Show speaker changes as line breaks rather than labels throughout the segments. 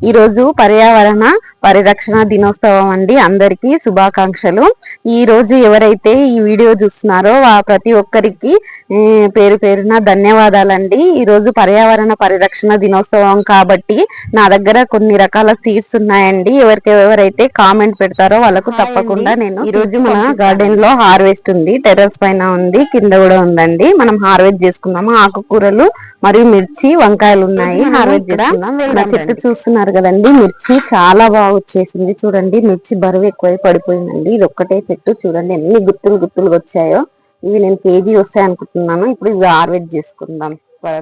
ఈ రోజు పర్యావరణ పరిరక్షణ దినోత్సవం అండి. అందరికీ శుభాకాంక్షలు. ఈ రోజు ఎవరైతే ఈ వీడియో చూస్తున్నారో ఆ ప్రతి ఒక్కరికి పేరు పేరున ధన్యవాదాలండి. ఈ రోజు పర్యావరణ పరిరక్షణ దినోత్సవం కాబట్టి నా దగ్గర కొన్ని రకాల సీడ్స్ ఉన్నాయండి. ఎవరికి ఎవరైతే కామెంట్ పెడతారో వాళ్ళకు తప్పకుండా. నేను
ఈ
ఈ రోజు
రోజు
మన. గార్డెన్లో హార్వెస్ట్ ఉంది. టెర్రస్ పైన ఉంది. కింద కూడా ఉందండి. మనం హార్వెస్ట్ చేసుకున్నాము. ఆకుకూరలు మరియు మిర్చి వంకాయలు ఉన్నాయి. హార్వెస్ట్ చేసుకుందాం చెట్టు
రండి.
చూస్తున్నారు కదండి. మిర్చి చాలా బాగా వచ్చేసింది. చూడండి మిర్చి బరువు ఎక్కువై పడిపోయిందండి. ఇది ఒక్కటే చెట్టు. చూడండి ఎన్ని గుత్తులు గుత్తులు వచ్చాయో. ఇవి నేను కేజీ వస్తాయి అనుకుంటున్నాను. ఇప్పుడు ఇవి హార్వెస్ట్ చేసుకుందాం.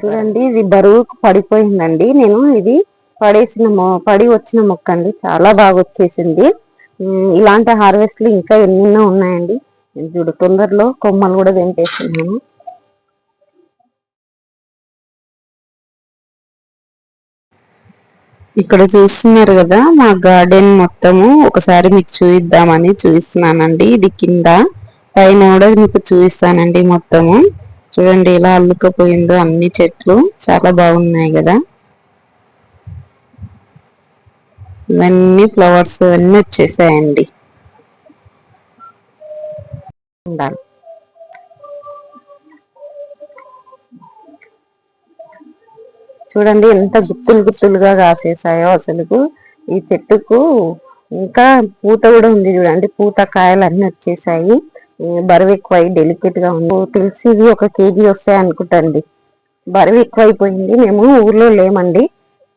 చూడండి ఇది బరువు పడిపోయిందండి. నేను ఇది పడేసిన మొ- పడి వచ్చిన మొక్క అండి చాలా బాగా వచ్చేసింది. ఇలాంటి హార్వెస్ట్లు ఇంకా ఎన్నెన్నో ఉన్నాయండి. నేను చూడు తొందరలో కొమ్మలు కూడా తెంపేస్తున్నాను. ఇక్కడ చూస్తున్నారు కదా మా గార్డెన్ మొత్తము ఒకసారి మీకు చూపిద్దామని చూపిస్తున్నానండి ఇది కింద పైన కూడా మీకు చూపిస్తానండి మొత్తము. చూడండి ఎలా అల్లుకపోయిందో అన్ని చెట్లు చాలా బాగున్నాయి కదా. ఇవన్నీ ఫ్లవర్స్ అన్నీ వచ్చేసాయండి. ఉండాలి. చూడండి ఎంత గుత్తులు గుత్తులుగా కాసేసాయో అసలుకు. ఈ చెట్టుకు ఇంకా పూత కూడా ఉంది చూడండి. పూత కాయలు అన్ని వచ్చేసాయి బరువు ఎక్కువ డెలికేట్గా ఉంది. తెలిసి ఇవి ఒక కేజీ వస్తాయి అనుకుంటండి. బరువు ఎక్కువైపోయింది. మేము ఊర్లో లేమండి.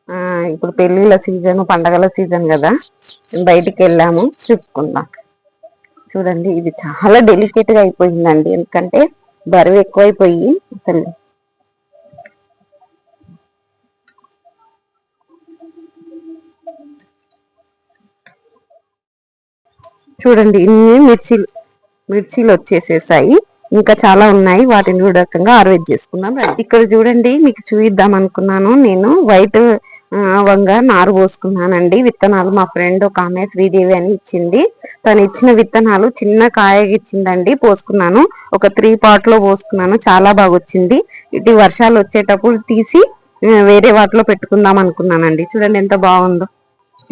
ఆ ఇప్పుడు పెళ్ళిళ్ళ సీజన్ పండగల సీజన్ కదా. బయటికి వెళ్ళాము. చూసుకుందాం. చూడండి ఇది చాలా డెలికేట్గా అయిపోయిందండి. ఎందుకంటే బరువు ఎక్కువైపోయి అసలు చూడండి ఇన్ని మిర్చీలు మిర్చీలు వచ్చేసేసాయి. ఇంకా చాలా ఉన్నాయి వాటిని కూడా రకంగా హార్వెస్ట్ చేసుకుందాం ఇక్కడ చూడండి మీకు చూపిద్దాం అనుకున్నాను. నేను వైట్ వంగ నారు పోసుకున్నానండి. విత్తనాలు మా ఫ్రెండ్ ఒక ఆమె శ్రీదేవి అని ఇచ్చింది. తను ఇచ్చిన విత్తనాలు చిన్న కాయగా ఇచ్చిందండి పోసుకున్నాను. ఒక త్రీ పాట్లో పోసుకున్నాను. చాలా బాగా వచ్చింది ఇటు వర్షాలు వచ్చేటప్పుడు తీసి వేరే వాటిలో పెట్టుకుందాం అనుకున్నానండి. చూడండి ఎంత బాగుందో.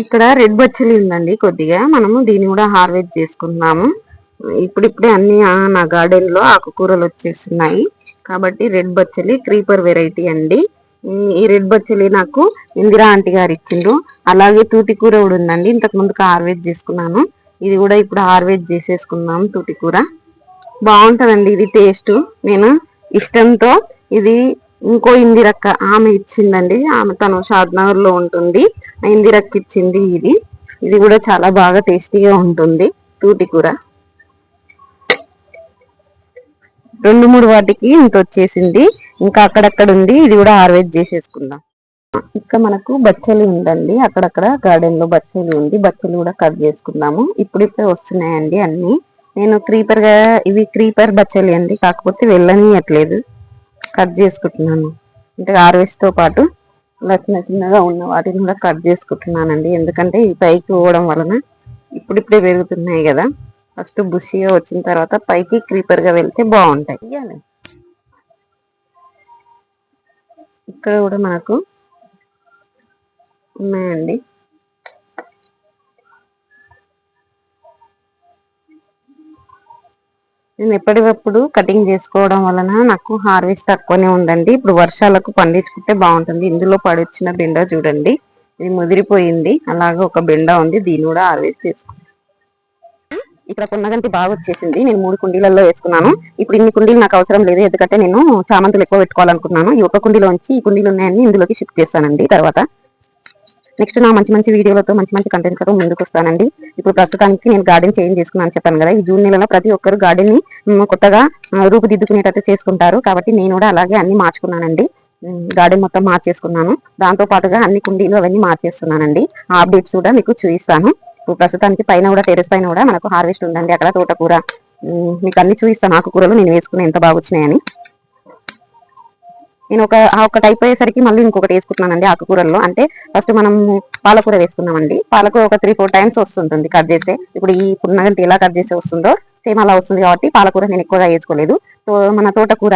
ఇక్కడ రెడ్ బచ్చలి ఉందండి కొద్దిగా. మనము దీన్ని కూడా హార్వెస్ట్ చేసుకుంటున్నాము. ఇప్పుడిప్పుడే అన్ని నా గార్డెన్లో ఆకుకూరలు వచ్చేస్తున్నాయి. కాబట్టి రెడ్ బచ్చలి క్రీపర్ వెరైటీ అండి. ఈ రెడ్ బచ్చలి నాకు ఇందిరా ఆంటీ గారు ఇచ్చిండ్రు. అలాగే తూటి కూర కూడా ఉందండి. ఇంతకు ముందుకు హార్వెస్ట్ చేసుకున్నాను. ఇది కూడా ఇప్పుడు హార్వెస్ట్ చేసేసుకున్నాము తూటికూర. బాగుంటుందండి ఇది టేస్ట్. నేను ఇష్టంతో ఇది ఇంకో ఇందిరక్క ఆమె ఇచ్చిందండి. ఆమె తను షాద్నగర్లో ఉంటుంది. ఆ ఇందిరక్క ఇచ్చింది ఇది. ఇది కూడా చాలా బాగా టేస్టీగా ఉంటుంది. తూటి కూర. రెండు మూడు వాటికి ఇంత వచ్చేసింది. ఇంకా అక్కడక్కడ ఉంది. ఇది కూడా హార్వెస్ట్ చేసేసుకుందాం. ఇక్కడ మనకు బచ్చలి ఉందండి. అక్కడక్కడ గార్డెన్లో బచ్చలి ఉంది. బచ్చలి కూడా కట్ చేసుకుందాము. ఇప్పుడిప్పుడే వస్తున్నాయండి అన్ని. నేను క్రీపర్గా ఇవి క్రీపర్ బచ్చలి అండి. కాకపోతే వెళ్ళనియట్లేదు. కట్ చేసుకుంటున్నాను. అంటే హార్వెస్ట్తో పాటు ఇలా చిన్న చిన్నగా ఉన్న వాటిని కూడా కట్ చేసుకుంటున్నానండి. ఎందుకంటే ఈ పైకి పోవడం వలన ఇప్పుడిప్పుడే పెరుగుతున్నాయి కదా. ఫస్ట్ బుషిగా వచ్చిన తర్వాత పైకి క్రీపర్గా వెళ్తే బాగుంటాయి. ఇవ్వాలి ఇక్కడ కూడా మనకు ఉన్నాయండి. నేను ఎప్పటికప్పుడు కటింగ్ చేసుకోవడం వలన నాకు హార్వెస్ట్ తక్కువనే ఉందండి. ఇప్పుడు వర్షాలకు పండించుకుంటే బాగుంటుంది. ఇందులో పడొచ్చిన బెండ చూడండి. ఇది ముదిరిపోయింది. అలాగే ఒక బెండ ఉంది. దీన్ని కూడా హార్వెస్ట్ చేసుకుంటాను ఇక్కడ కొన్నగంటి బాగా వచ్చేసింది. నేను మూడు కుండీలలో వేసుకున్నాను. ఇప్పుడు ఇన్ని కుండీలు నాకు అవసరం లేదు. ఎందుకంటే నేను చామంతులు ఎక్కువ పెట్టుకోవాలనుకున్నాను. ఈ ఒక కుండీలో ఉంచి ఈ కుండీలు ఉన్నాయని ఇందులోకి షిఫ్ట్ చేస్తానండి. తర్వాత నెక్స్ట్ నా మంచి మంచి వీడియోలతో మంచి మంచి కంటెంట్లతో ముందుకు వస్తానండి. ఇప్పుడు ప్రస్తుతానికి నేను గార్డెన్ చేంజ్ చేసుకున్నాను చెప్పాను కదా. ఈ జూన్ నెలలో ప్రతి ఒక్కరు గార్డెన్ని కొత్తగా రూపుదిద్దుకునేటట్టు చేసుకుంటారు. కాబట్టి నేను కూడా అలాగే అన్ని మార్చుకున్నానండి. గార్డెన్ మొత్తం మార్చేసుకున్నాను. దాంతో పాటుగా అన్ని కుండీలు అవన్నీ మార్చేస్తున్నానండి. ఆ అప్డేట్స్ కూడా మీకు చూపిస్తాను. ఇప్పుడు ప్రస్తుతానికి పైన కూడా టెరెస్ పైన కూడా మనకు హార్వెస్ట్ ఉందండి. అక్కడ తోటకూర మీకు అన్ని చూపిస్తాను. ఆకుకూరలు నేను వేసుకుని ఎంత బాగా వచ్చినాయని. నేను ఒక ఆ ఒకటి అయిపోయేసరికి మళ్ళీ ఇంకొకటి వేసుకుంటున్నానండి ఆకుకూరల్లో. అంటే ఫస్ట్ మనం పాలకూర వేసుకున్నామండి పాలకూర ఒక త్రీ ఫోర్ టైమ్స్ వస్తుంటుంది కట్ చేస్తే. ఇప్పుడు ఈ పున్నగంటి ఎలా కట్ చేస్తే వస్తుందో సేమ్ అలా వస్తుంది కాబట్టి పాలకూర నేను ఎక్కువగా వేసుకోలేదు. సో మన తోటకూర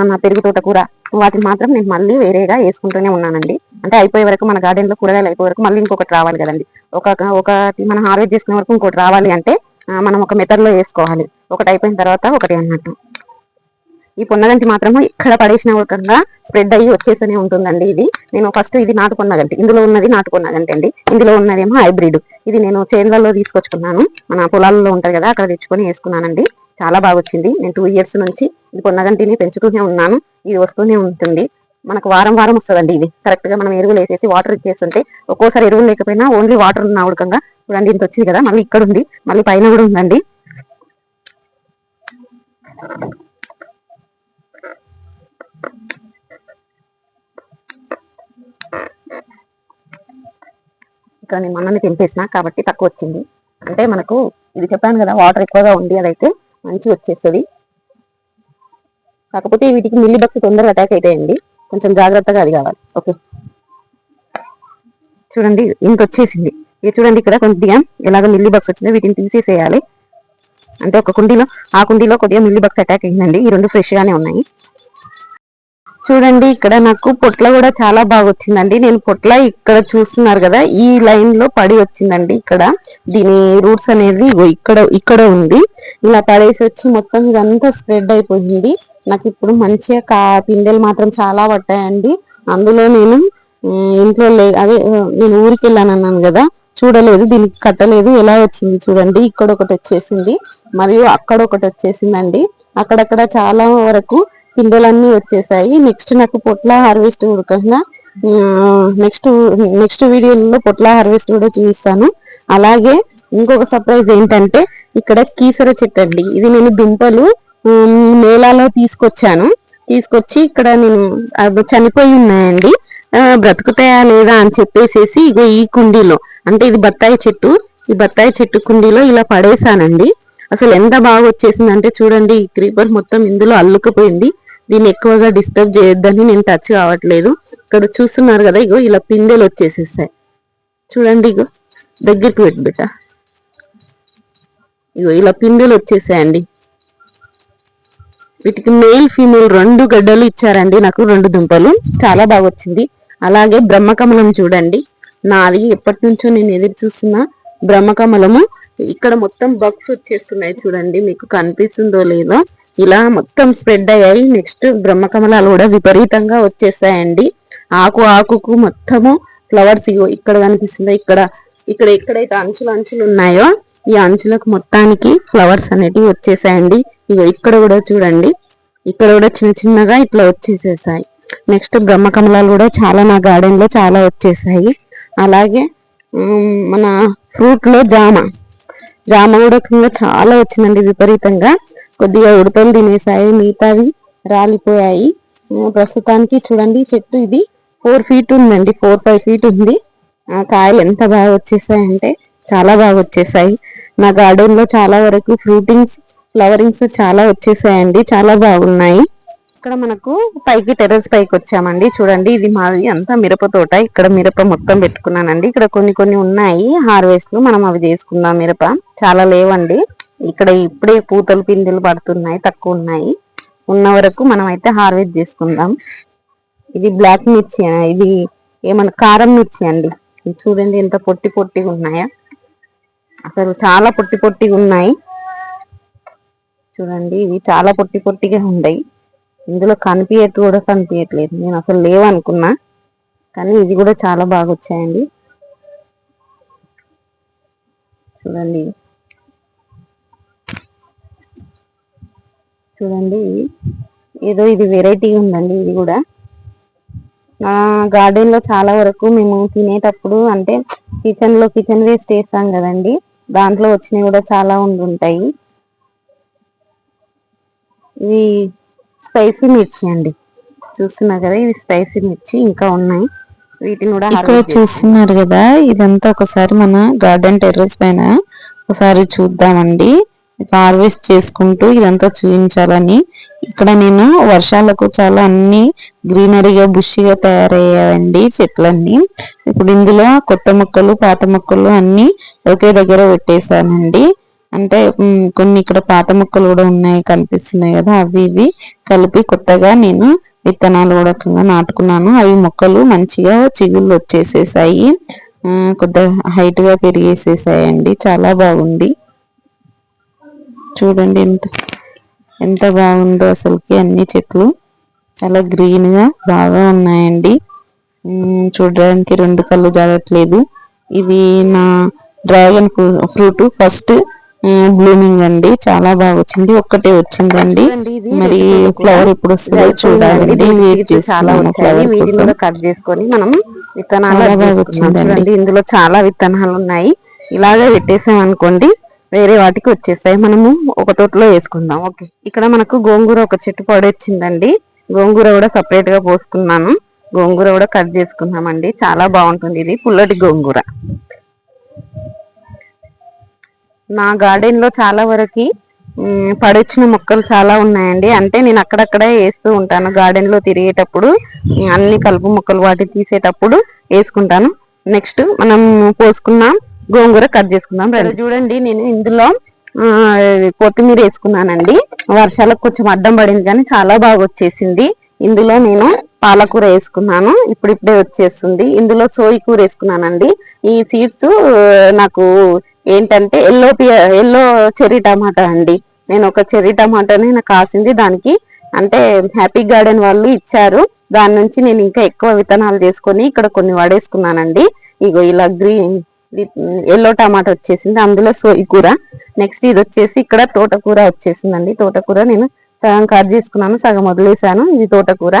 మన పెరుగు తోటకూర వాటిని మాత్రం నేను మళ్ళీ వేరేగా వేసుకుంటూనే ఉన్నానండి. అంటే అయిపోయే వరకు మన గార్డెన్లో కూరగాయలు అయిపోయే వరకు మళ్ళీ ఇంకొకటి రావాలి కదండి. ఒక ఒకటి మనం హార్వెస్ట్ చేసుకునే వరకు ఇంకోటి రావాలి అంటే మనం ఒక మెథడ్లో వేసుకోవాలి. ఒకటి అయిపోయిన తర్వాత ఒకటి అన్నట్టు. ఈ పొన్నగంటి మాత్రము ఇక్కడ పడేసిన ఒకగా స్ప్రెడ్ అయ్యి వచ్చేస్తూనే ఉంటుందండి ఇది. నేను ఫస్ట్ ఇది నాటుకున్నగంటి ఇందులో ఉన్నది నాటుకున్నగంటి అండి. ఇందులో ఉన్నదేమో హైబ్రిడ్ ఇది నేను చేన్లలో తీసుకొచ్చుకున్నాను. మన పొలాల్లో ఉంటుంది కదా అక్కడ తెచ్చుకొని వేసుకున్నానండి. చాలా బాగా వచ్చింది. నేను టూ ఇయర్స్ నుంచి ఇది పొన్నగంటిని పెంచుతూనే ఉన్నాను. ఇది వస్తూనే ఉంటుంది. మనకు వారం వారం వస్తుందండి ఇది. కరెక్ట్గా మనం ఎరువులు వేసేసి వాటర్ ఇచ్చేస్తుంటే ఒక్కోసారి ఎరువులు లేకపోయినా ఓన్లీ వాటర్ ఉన్న ఉడకంగా చూడండి ఇంత వచ్చింది కదా మళ్ళీ ఇక్కడ ఉంది మళ్ళీ పైన కూడా ఉందండి. ఇక్కడ నేను మన్నని తెంపేసిన కాబట్టి తక్కువ వచ్చింది అంటే మనకు ఇది చెప్పాను కదా వాటర్ ఎక్కువగా ఉంది అదైతే మంచి వచ్చేస్తుంది కాకపోతే వీటికి మిల్లి బక్స్ తొందరగా అటాక్ అవుతాయండి కొంచెం జాగ్రత్తగా అది కావాలి. ఓకే. చూడండి ఇంత వచ్చేసింది ఇది చూడండి ఇక్కడ కొద్దిగా ఎలాగ మిల్లి బక్స్ వచ్చిందో వీటిని తీసేసేయాలి. అంటే ఒక కుండీలో ఆ కుండీలో కొద్దిగా మిల్లి బక్స్ అటాక్ అయిందండి. ఈ రెండు ఫ్రెష్ గానే ఉన్నాయి. చూడండి ఇక్కడ నాకు పొట్ల కూడా చాలా బాగా వచ్చిందండి నేను పొట్ల ఇక్కడ చూస్తున్నారు కదా ఈ లైన్లో పడి వచ్చిందండి ఇక్కడ. దీని రూట్స్ అనేది ఇక్కడ ఇక్కడ ఉంది. ఇలా పడేసి వచ్చి మొత్తం ఇదంతా స్ప్రెడ్ అయిపోయింది. నాకు ఇప్పుడు మంచిగా కా పిందెలు మాత్రం చాలా పట్టాయండి. అందులో నేను ఇంట్లో లే అదే నేను ఊరికి వెళ్ళాను అన్నాను కదా చూడలేదు దీనికి కట్టలేదు. ఎలా వచ్చింది చూడండి ఇక్కడ ఒకటి వచ్చేసింది. మరియు అక్కడ ఒకటి వచ్చేసిందండి. అక్కడక్కడ చాలా వరకు పిందెలన్నీ వచ్చేసాయి. నెక్స్ట్ నాకు పొట్ల హార్వెస్ట్ ఉడకంగా నెక్స్ట్ నెక్స్ట్ వీడియోలో పొట్ల హార్వెస్ట్ కూడా చూపిస్తాను. అలాగే ఇంకొక సర్ప్రైజ్ ఏంటంటే ఇక్కడ కీసర చెట్టు అండి ఇది నేను దుంపలు మేళాలో తీసుకొచ్చాను. తీసుకొచ్చి ఇక్కడ నేను చనిపోయి ఉన్నాయండి. బ్రతుకుతాయా లేదా అని చెప్పేసేసి ఇగో ఈ కుండీలో అంటే ఇది బత్తాయి చెట్టు. ఈ బత్తాయి చెట్టు కుండీలో ఇలా పడేసానండి అసలు ఎంత బాగా వచ్చేసిందంటే చూడండి ఈ క్రీపర్ మొత్తం ఇందులో అల్లుకుపోయింది. దీన్ని ఎక్కువగా డిస్టర్బ్ చేయొద్దని నేను టచ్ కావట్లేదు. ఇక్కడ చూస్తున్నారు కదా ఇగో ఇలా పిందెలు వచ్చేసేసాయి. చూడండి ఇగో దగ్గరికి పెట్టి బిడ్డ. ఇగో ఇలా పిందెలు వచ్చేసాయండి. వీటికి మేల్ ఫీమేల్ రెండు గడ్డలు ఇచ్చారండి నాకు రెండు దుంపలు. చాలా బాగా వచ్చింది. అలాగే బ్రహ్మకమలం చూడండి. నాది ఎప్పటి నుంచో నేను ఎదురు చూస్తున్న బ్రహ్మకమలము. ఇక్కడ మొత్తం బగ్స్ వచ్చేస్తున్నాయి చూడండి మీకు కనిపిస్తుందో లేదో. ఇలా మొత్తం స్ప్రెడ్ అయ్యాయి. నెక్స్ట్ బ్రహ్మకమలాలు కూడా విపరీతంగా వచ్చేసాయండి. ఆకు ఆకుకు మొత్తము ఫ్లవర్స్ ఇగో ఇక్కడ కనిపిస్తుందో. ఇక్కడ ఇక్కడ ఎక్కడైతే అంచులు అంచులు ఉన్నాయో ఈ అంచులకు మొత్తానికి ఫ్లవర్స్ అనేటివి వచ్చేసాయండి. ఇగో ఇక్కడ కూడా చూడండి. ఇక్కడ కూడా చిన్న చిన్నగా ఇట్లా వచ్చేసేసాయి. నెక్స్ట్ బ్రహ్మకమలాలు కూడా చాలా నా గార్డెన్లో చాలా వచ్చేసాయి. అలాగే మన ఫ్రూట్లో జామ. జామ కూడా చాలా వచ్చిందండి విపరీతంగా. కొద్దిగా ఉడతలు తినేసాయి మిగతావి రాలిపోయాయి. ప్రస్తుతానికి చూడండి చెట్టు ఇది ఫోర్ ఫీట్ ఉందండి ఫోర్ ఫైవ్ ఫీట్ ఉంది. కాయలు ఎంత బాగా వచ్చేసాయి అంటే చాలా బాగా వచ్చేసాయి. నా గార్డెన్లో చాలా వరకు ఫ్రూటింగ్స్ ఫ్లవరింగ్స్ చాలా వచ్చేసాయండి చాలా బాగున్నాయి. ఇక్కడ మనకు పైకి టెర్రస్ పైకి వచ్చామండి చూడండి ఇది మాది అంతా మిరప తోట ఇక్కడ మిరప మొత్తం పెట్టుకున్నానండి. ఇక్కడ కొన్ని కొన్ని ఉన్నాయి హార్వెస్ట్ మనం అవి చేసుకుందాం మిరప. చాలా లేవండి. ఇక్కడ ఇప్పుడే పూతలు పిందెలు పడుతున్నాయి తక్కువ ఉన్నాయి. ఉన్న వరకు మనం అయితే హార్వెస్ట్ చేసుకుందాం. ఇది బ్లాక్ మిర్చి ఇది ఏమన్నా కారం మిర్చి అండి. చూడండి ఎంత పొట్టి పొట్టిగా ఉన్నాయా. అసలు చాలా పొట్టి పొట్టిగా ఉన్నాయి. చూడండి ఇవి చాలా పొట్టి పొట్టిగా ఉన్నాయి. ఇందులో కనిపించట్టు కూడా కనిపించట్లేదు నేను అసలు లేవనుకున్నా కానీ ఇది కూడా చాలా బాగా వచ్చాయండి. చూడండి చూడండి. ఏదో ఇది వెరైటీ ఉందండి ఇది కూడా. నా గార్డెన్లో చాలా వరకు మేము తినేటప్పుడు అంటే కిచెన్లో కిచెన్ వేస్ట్ చేస్తాం కదండి. దాంట్లో వచ్చినవి కూడా చాలా ఉండుంటాయి. ఇవి స్పైసీ మిర్చి అండి. చూస్తున్నారు కదా ఇది స్పైసీ మిర్చి ఇంకా ఉన్నాయి. వీటిని కూడా ఇక్కడ చూస్తున్నారు కదా ఇదంతా ఒకసారి మన గార్డెన్ టెర్రస్ పైన ఒకసారి చూద్దామండి. హార్వెస్ట్ చేసుకుంటూ ఇదంతా చూపించాలని ఇక్కడ నేను వర్షాలకు చాలా అన్ని గ్రీనరీగా బుషిగా తయారయ్యాయండి చెట్లన్నీ. ఇప్పుడు ఇందులో కొత్త మొక్కలు పాత మొక్కలు అన్ని ఒకే దగ్గర పెట్టేశానండి. అంటే కొన్ని ఇక్కడ పాత మొక్కలు కూడా ఉన్నాయి కనిపిస్తున్నాయి కదా అవి ఇవి కలిపి కొత్తగా నేను విత్తనాలు కూడా నాటుకున్నాను. అవి మొక్కలు మంచిగా చిగుళ్ళు వచ్చేసేసాయి. కొద్దిగా హైట్గా పెరిగేసేసాయండి. చాలా బాగుంది. చూడండి ఎంత ఎంత బాగుందో అసలుకి అన్ని చెట్లు. చాలా గ్రీన్గా బాగా ఉన్నాయండి. చూడడానికి రెండు కళ్ళు జాగట్లేదు ఇది నా డ్రాగన్ ఫ్రూట్ ఫస్ట్ బ్లూమింగ్ అండి. చాలా బాగా వచ్చింది. ఒక్కటే వచ్చిందండి. మరి ఫ్లవర్ ఇప్పుడు వస్తుందో చూడాలండి. వెయిట్ ఫ్లవర్ కట్ చేసుకొని మనం విత్తనాలు వచ్చిందండి. ఇందులో చాలా విత్తనాలు ఉన్నాయి. ఇలాగే పెట్టేసాం అనుకోండి వేరే వాటికి వచ్చేస్తాయి మనము ఒక తోటలో వేసుకుందాం. ఓకే. ఇక్కడ మనకు గోంగూర ఒక చెట్టు పడొచ్చిందండి. గోంగూర కూడా సపరేట్గా పోసుకున్నాను గోంగూర కూడా కట్ చేసుకున్నామండి చాలా బాగుంటుంది ఇది. పుల్లటి గోంగూర. నా గార్డెన్లో చాలా వరకు పడొచ్చిన మొక్కలు చాలా ఉన్నాయండి. అంటే నేను అక్కడక్కడే వేస్తూ ఉంటాను. గార్డెన్లో తిరిగేటప్పుడు అన్ని కలుపు మొక్కలు వాటి తీసేటప్పుడు వేసుకుంటాను. నెక్స్ట్ మనం పోసుకున్నాం గోంగూర కట్ చేసుకుందాం చూడండి నేను ఇందులో కొత్తిమీర వేసుకున్నానండి. వర్షాలకు కొంచెం అడ్డం పడింది కానీ చాలా బాగా వచ్చేసింది. ఇందులో నేను పాలకూర వేసుకున్నాను ఇప్పుడు ఇప్పుడే వచ్చేస్తుంది. ఇందులో సోయి కూర వేసుకున్నానండి. ఈ సీడ్స్ నాకు ఏంటంటే ఎల్లో ఎల్లో చెర్రీ టమాటా అండి. నేను ఒక చెర్రీ టమాటాని నాకు కాసింది. దానికి అంటే హ్యాపీ గార్డెన్ వాళ్ళు ఇచ్చారు. దాని నుంచి నేను ఇంకా ఎక్కువ విత్తనాలు చేసుకొని ఇక్కడ కొన్ని వాడేసుకున్నానండి. ఇగో ఇలా గ్రీన్ ఎల్లో టమాటా వచ్చేసింది. అందులో సోయి కూర. నెక్స్ట్ ఇది వచ్చేసి ఇక్కడ తోటకూర వచ్చేసిందండి. తోటకూర నేను సగం కట్ చేసుకున్నాను సగం వదిలేసాను ఇది తోటకూర.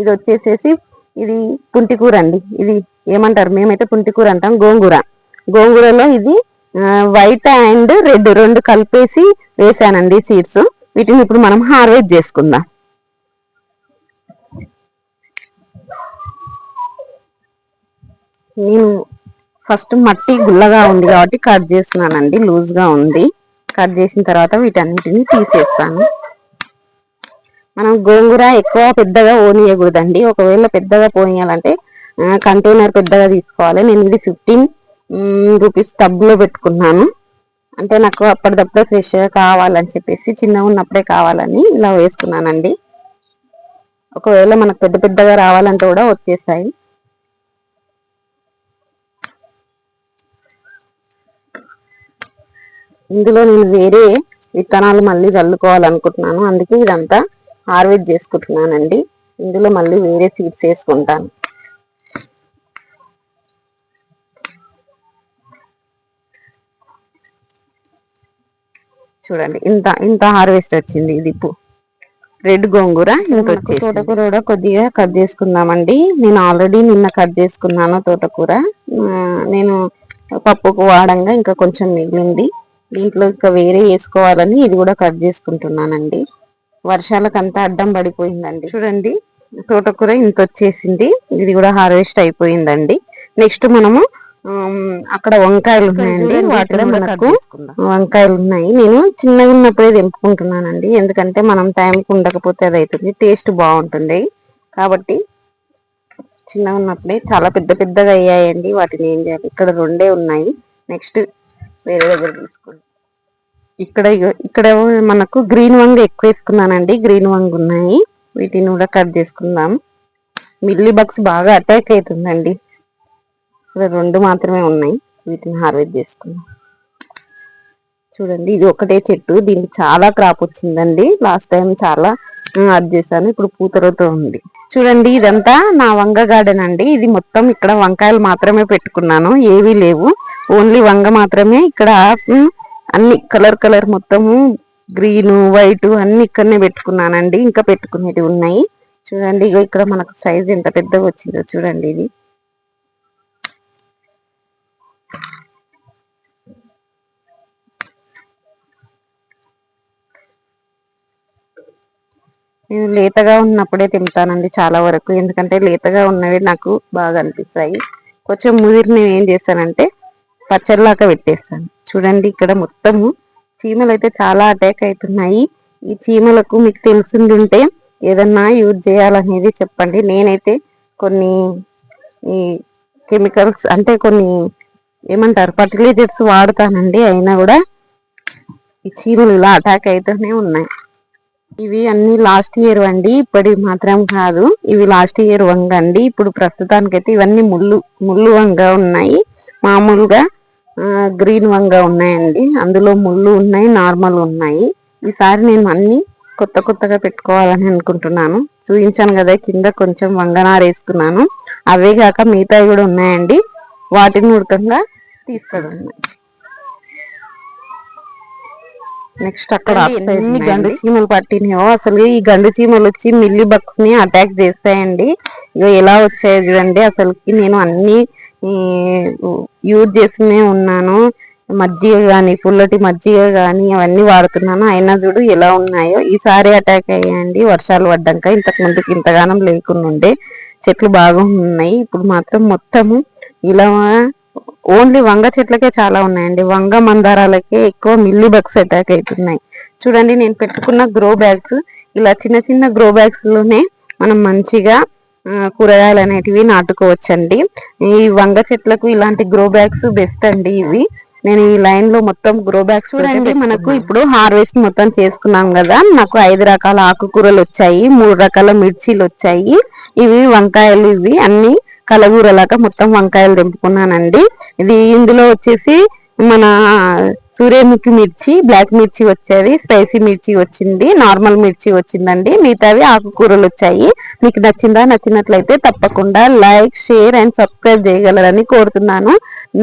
ఇది వచ్చేసేసి ఇది పుంటికూర అండి. ఇది ఏమంటారు? మేమైతే పుంటికూర అంటాం గోంగూర. గోంగూరలో ఇది వైట్ అండ్ రెడ్ రెండు కలిపేసి వేసానండి సీడ్స్ వీటిని ఇప్పుడు మనం హార్వెస్ట్ చేసుకుందాం. నేను ఫస్ట్ మట్టి గుల్లగా ఉంది కాబట్టి కట్ చేస్తున్నానండి లూజ్గా ఉంది. కట్ చేసిన తర్వాత వీటన్నిటిని తీసేస్తాను. మనం గోంగూర ఎక్కువ పెద్దగా ఓనియకూడదండి. ఒకవేళ పెద్దగా పోనీయాలంటే కంటైనర్ పెద్దగా తీసుకోవాలి. నేను ఇది ఫిఫ్టీన్ రూపీస్ టబ్లో పెట్టుకున్నాను. అంటే నాకు అప్పటిదప్పుడే ఫ్రెష్గా కావాలని చెప్పేసి చిన్నగా ఉన్నప్పుడే కావాలని ఇలా వేసుకున్నానండి. ఒకవేళ మనకు పెద్ద పెద్దగా రావాలంటే కూడా వచ్చేసాయి. ఇందులో నేను వేరే విత్తనాలు మళ్ళీ చల్లుకోవాలనుకుంటున్నాను. అందుకే ఇదంతా హార్వెస్ట్ చేసుకుంటున్నానండి. ఇందులో మళ్ళీ వేరే సీడ్స్ వేసుకుంటాను. చూడండి ఇంత ఇంత హార్వెస్ట్ వచ్చింది ఇది రెడ్ గోంగూర ఇంత తోటకూర కూడా కొద్దిగా కట్ చేసుకుందామండి. నేను ఆల్రెడీ నిన్న కట్ చేసుకున్నాను తోటకూర. నేను పప్పుకు వాడంగా ఇంకా కొంచెం మిగిలింది. దీంట్లో ఇంకా వేరే వేసుకోవాలని ఇది కూడా కట్ చేసుకుంటున్నానండి. వర్షాలకు అంతా అడ్డం పడిపోయిందండి. చూడండి తోటకూర ఇంత వచ్చేసింది. ఇది కూడా హార్వెస్ట్ అయిపోయిందండి. నెక్స్ట్ మనము అక్కడ వంకాయలు ఉన్నాయండి. వాటిలో మనకు వంకాయలు ఉన్నాయి. నేను చిన్నగా ఉన్నప్పుడే తెంపుకుంటున్నానండి. ఎందుకంటే మనం టైంకి ఉండకపోతే అది అవుతుంది టేస్ట్ బాగుంటుంది. కాబట్టి చిన్నగా ఉన్నప్పుడే చాలా పెద్ద పెద్దగా అయ్యాయండి. వాటిని ఏం చేయాలి? ఇక్కడ రెండే ఉన్నాయి. నెక్స్ట్ వేరే దగ్గర తీసుకోండి ఇక్కడ ఇక్కడ మనకు గ్రీన్ వంగ ఎక్కువ వేసుకున్నానండి. గ్రీన్ వంగ ఉన్నాయి. వీటిని కూడా కట్ చేసుకుందాం. మిల్లీ బగ్స్ బాగా అటాక్ అవుతుందండి. ఇక్కడ రెండు మాత్రమే ఉన్నాయి. వీటిని హార్వెస్ట్ చేసుకుందాం. చూడండి ఇది ఒకటే చెట్టు. దీనికి చాలా క్రాప్ వచ్చిందండి. లాస్ట్ టైం చాలా అది చేశాను. ఇప్పుడు పూతలతో ఉంది. చూడండి ఇదంతా నా వంగ గార్డెన్ అండి. ఇది మొత్తం ఇక్కడ వంకాయలు మాత్రమే పెట్టుకున్నాను. ఏవీ లేవు. ఓన్లీ వంగ మాత్రమే. ఇక్కడ అన్ని కలర్ కలర్ మొత్తము గ్రీన్ వైట్ అన్ని ఇక్కడనే పెట్టుకున్నానండి. ఇంకా పెట్టుకునేవి ఉన్నాయి. చూడండి ఇక్కడ మనకు సైజ్ ఎంత పెద్దగా వచ్చిందో చూడండి ఇది. నేను లేతగా ఉన్నప్పుడే తింటానండి చాలా వరకు. ఎందుకంటే లేతగా ఉన్నవి నాకు బాగా అనిపిస్తాయి. కొంచెం ముదిరినవి ఏం చేస్తానంటే పచ్చడిలాగా పెట్టేస్తాను. చూడండి ఇక్కడ మొత్తము చీమలు అయితే చాలా అటాక్ అవుతున్నాయి ఈ చీమలకు మీకు తెలిసిందుంటే ఏదన్నా యూజ్ చేయాలనేది చెప్పండి. నేనైతే కొన్ని ఈ కెమికల్స్ అంటే కొన్ని ఏమంటారు? ఫర్టిలైజర్స్ వాడతానండి. అయినా కూడా ఈ చీమలు ఇలా అటాక్ అవుతూనే ఉన్నాయి. ఇవి అన్ని లాస్ట్ ఇయర్ అండి ఇప్పటి మాత్రం కాదు. ఇవి లాస్ట్ ఇయర్ వంగ అండి ఇప్పుడు ప్రస్తుతానికైతే ఇవన్నీ ముళ్ళు ముళ్ళు వంగ ఉన్నాయి. మామూలుగా గ్రీన్ వంగ ఉన్నాయండి. అందులో ముళ్ళు ఉన్నాయి నార్మల్ ఉన్నాయి. ఈసారి నేను అన్ని కొత్త కొత్తగా పెట్టుకోవాలని అనుకుంటున్నాను. చూపించాను కదా కింద కొంచెం వంగనారు వేసుకున్నాను. అవే కాక మిగతావి కూడా ఉన్నాయండి. వాటిని ఉడకంగా తీసుకొని నెక్స్ట్ అక్కడ ఎన్ని గండు చీమలు పట్టినాయో అసలు ఈ గండు చీమలు వచ్చి మిల్లి బక్స్ని అటాక్ చేస్తాయండి. ఇక ఎలా వచ్చాయో చూడండి. అసలుకి నేను అన్ని యూజ్ చేస్తూనే ఉన్నాను. మజ్జిగ కానీ పుల్లటి మజ్జిగ కానీ అవన్నీ వాడుతున్నాను. అయినా చూడు ఎలా ఉన్నాయో. ఈసారి అటాక్ అయ్యాయండి. వర్షాలు పడ్డాక ఇంతకు ముందుకు ఇంతగానం లేకుండా ఉండే. చెట్లు బాగున్నాయి ఇప్పుడు మాత్రం మొత్తము ఇలా ఓన్లీ వంగ చెట్లకే చాలా ఉన్నాయండి. వంగ మందారాలకే ఎక్కువ మిల్లీ బగ్స్ అటాక్ అవుతున్నాయి చూడండి నేను పెట్టుకున్న గ్రో బ్యాగ్స్ ఇలా చిన్న చిన్న గ్రో బ్యాగ్స్లోనే మనం మంచిగా కూరగాయలు అనేటివి నాటుకోవచ్చండి. ఈ వంగ చెట్లకు ఇలాంటి గ్రో బ్యాగ్స్ బెస్ట్ అండి ఇవి. నేను ఈ లైన్లో మొత్తం గ్రో బ్యాగ్స్ చూడండి మనకు ఇప్పుడు హార్వెస్ట్ మొత్తం చేసుకున్నాం కదా నాకు ఐదు రకాల ఆకుకూరలు వచ్చాయి మూడు రకాల మిర్చీలు వచ్చాయి. ఇవి వంకాయలు ఇవి అన్ని కలగూరలాగా మొత్తం వంకాయలు తెంపుకున్నానండి. ఇది ఇందులో వచ్చేసి మన సూర్యముఖి మిర్చి బ్లాక్ మిర్చి వచ్చేది స్పైసీ మిర్చి వచ్చింది నార్మల్ మిర్చి వచ్చిందండి. మిగతావి ఆకుకూరలు వచ్చాయి. మీకు నచ్చిందా నచ్చినట్లయితే తప్పకుండా లైక్ షేర్ అండ్ సబ్స్క్రైబ్ చేయగలరని కోరుతున్నాను.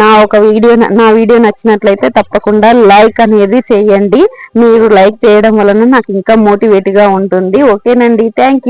నా ఒక వీడియో నా వీడియో నచ్చినట్లయితే తప్పకుండా లైక్ అనేది చేయండి. మీరు లైక్ చేయడం వలన నాకు ఇంకా మోటివేట్గా ఉంటుంది. ఓకేనండి. థ్యాంక్